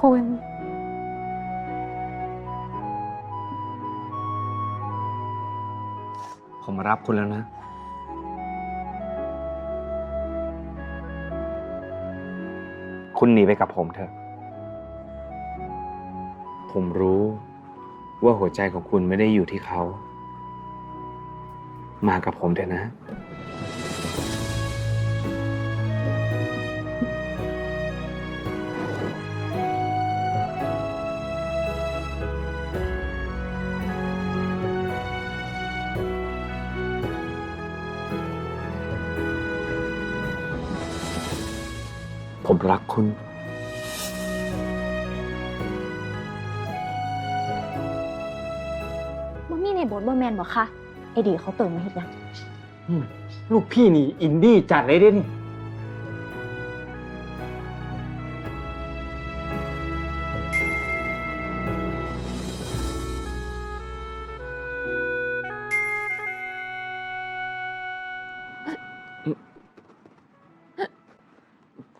คุณผมรับคุณแล้วนะ คุณหนีไปกับผมเถอะ ผมรู้ว่าหัวใจของคุณไม่ได้อยู่ที่เขา มากับผมเถอะนะ ผมรักคุณ บ่มีในบทบ่แมนบ่คะไอดีเขาเติมมาเฮ็ดหยังอืมลูกพี่นี่ อินดี้จัดเลยเด้นี่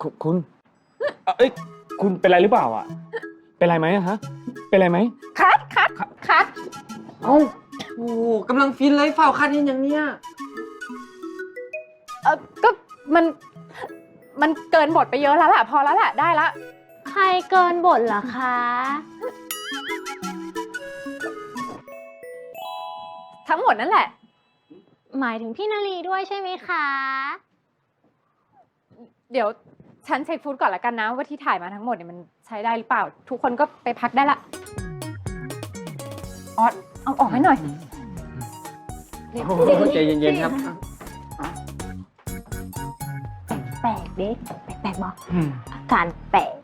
คุณคุณเอ้ยคุณเป็นไรหรือเปล่าอะ เป็นไรไหมอะฮะ เป็นไรไหม คัดคัดคัดเอ้าโอ้กำลังฟินเลยเฝ้าคันนี้อย่างเนี้ยเออก็มัน มันเกินบทไปเยอะแล้วล่ะ พอแล้วล่ะ ได้ละ ใครเกินบทเหรอคะ ทั้งหมดนั่นแหละ หมายถึงพี่นาลีด้วยใช่ไหมคะ เดี๋ยว ฉันเช็คฟุตก่อนละกันนะว่าที่ถ่ายมาทั้งหมดเนี่ยมันใช้ได้หรือเปล่า ทุกคนก็ไปพักได้ละออสเอาออกให้หน่อยโอ้โหใจเย็นๆครับแปลกๆเด็กแปลกๆบอกอืมอาการแปลก